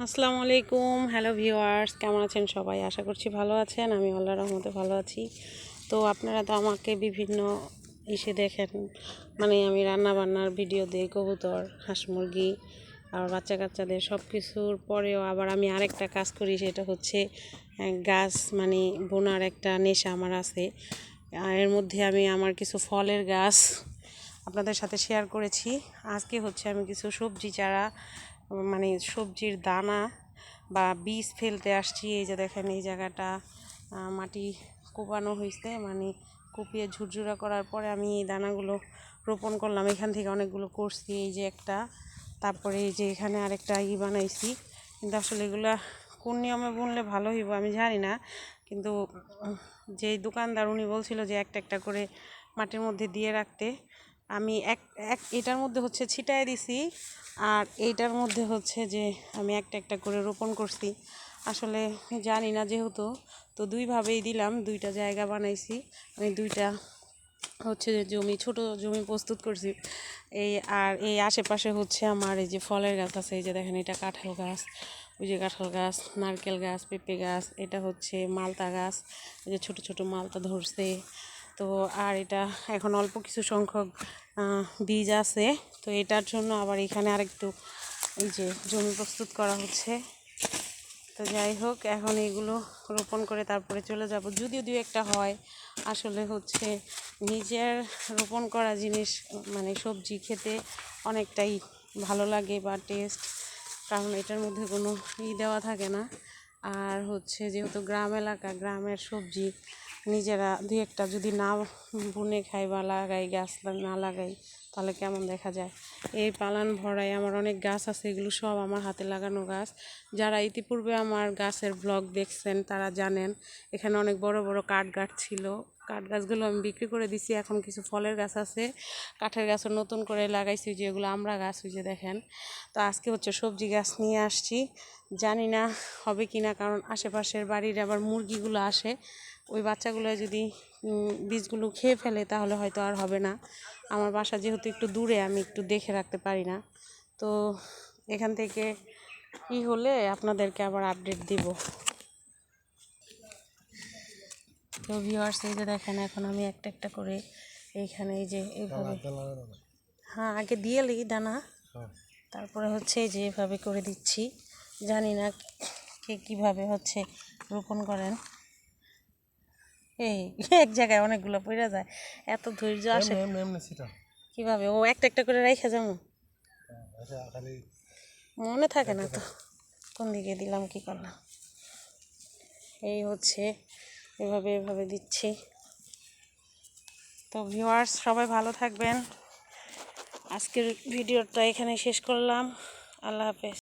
আসসালামু আলাইকুম। Hello viewers কেমন আছেন সবাই? আশা করছি ভালো আছেন। আমি আল্লাহ রহমতে ভালো আছি। তো আপনারা তো আমাকে বিভিন্ন ইসে দেখেন। মানে আমি রান্না বান্নার ভিডিও দিই, কবুতর, হাঁস মুরগি আর বাচ্চা কাচ্চাদের সব কিছুর পরেও আবার আমি আরেকটা কাজ করি, সেটা হচ্ছে গাছ মানে বোনার একটা নেশা আমার আছে। এর মধ্যে আমি আমার কিছু ফলের গাছ আপনাদের সাথে শেয়ার করেছি। আজকে হচ্ছে আমি কিছু সবজি চারা মানে সবজির দানা বা বীজ ফেলতে আসছি, এই যে দেখেন এই জায়গাটা মাটি কোপানো হয়েছে মানে কুপিয়ে ঝুরঝুরা করার পরে আমি এই দানাগুলো রোপণ করলাম। এখান থেকে অনেকগুলো করছি, এই যে একটা, তারপরে এই যে এখানে আরেকটা ই বানাইছি। কিন্তু আসলে এগুলা কোন নিয়মে বুনলে ভালো হইব আমি জানি না, কিন্তু যেই দোকানদার উনি বলছিল যে একটা একটা করে মাটির মধ্যে দিয়ে রাখতে। আমি এক এক, এটার মধ্যে হচ্ছে ছিটায় দিছি আর এইটার মধ্যে হচ্ছে যে আমি একটা একটা করে রোপণ করছি। আসলে জানি না যেহেতু, তো দুইভাবেই দিলাম, দুইটা জায়গা বানাইছি। আমি দুইটা হচ্ছে যে জমি, ছোট জমি প্রস্তুত করছি। এই আর এই আশেপাশে হচ্ছে আমার এই যে ফলের গাছ আছে, এই যে দেখেন এটা কাঁঠাল গাছ, ওই যে কাঁঠাল গাছ, নারকেল গাছ, পেঁপে গাছ, এটা হচ্ছে মালতা গাছ, এই যে ছোট ছোট মালতা ধরছে। তো আর এটা এখন অল্প কিছু সংখ্যক বীজ আছে। তো এটার জন্য আবার এখানে আরেকটু এই যে জমি প্রস্তুত করা হচ্ছে। তো যাই হোক, এখন এগুলো রোপণ করে তারপরে চলে যাব। যদিও দু একটা হয়, আসলে হচ্ছে নিজের রোপণ করা জিনিস মানে সবজি খেতে অনেকটাই ভালো লাগে বা টেস্ট কারণ এটার মধ্যে কোনো ই দেওয়া থাকে না। আর হচ্ছে যেহেতু গ্রাম এলাকা, গ্রামের সবজি নিজেরা দুই একটা যদি না বুনে খাই বা লাগাই গাছ না লাগাই তাহলে কেমন দেখা যায়? এই পালান ভরাই আমার অনেক গাছ আছে, এগুলো সব আমার হাতে লাগানো গাছ। যারা ইতিপূর্বে আমার গাছের ব্লগ দেখছেন, তারা জানেন, এখানে অনেক বড় বড় কাঠ গাছ ছিল। কাঠ গাছগুলো আমি বিক্রি করে দিছি। এখন কিছু ফলের গাছ আছে, কাঠের গাছও নতুন করে লাগাইছি যেগুলো আমরা গাছ যে দেখেন। তো আজকে হচ্ছে সবজি গাছ নিয়ে আসছি। জানি না হবে কি না কারণ আশেপাশের বাড়ির আবার মুরগিগুলো আসে। ওই বাচ্চাগুলো যদি বীজগুলো খেয়ে ফেলে তাহলে হয়তো আর হবে না। আমার বাসা যেহেতু একটু দূরে, আমি একটু দেখে রাখতে পারি না। তো এখান থেকে কি হলে আপনাদেরকে আবার আপডেট দিব। তো ভিউয়ার্স এই যে দেখেন এখন আমি একটা একটা করে এইখানে এই যে এইভাবে হ্যাঁ আগে দিয়ে লি দানা। তারপরে হচ্ছে এই যে এভাবে করে দিচ্ছি। জানি না কে কীভাবে হচ্ছে রোপণ করেন। এই এক জায়গায় অনেকগুলো পড়ে যায়। এত ধৈর্য আসে। কীভাবে? ও একটা একটা করে রেখে যাব? আচ্ছা মনে থাকে না তো। কোন দিকে দিলাম কি করলাম? এই হচ্ছে এভাবে এভাবে দিচ্ছি। তো ভিউয়ার্স সবাই ভালো থাকবেন। আজকের ভিডিওটা এখানে শেষ করলাম। আল্লাহ হাফেজ।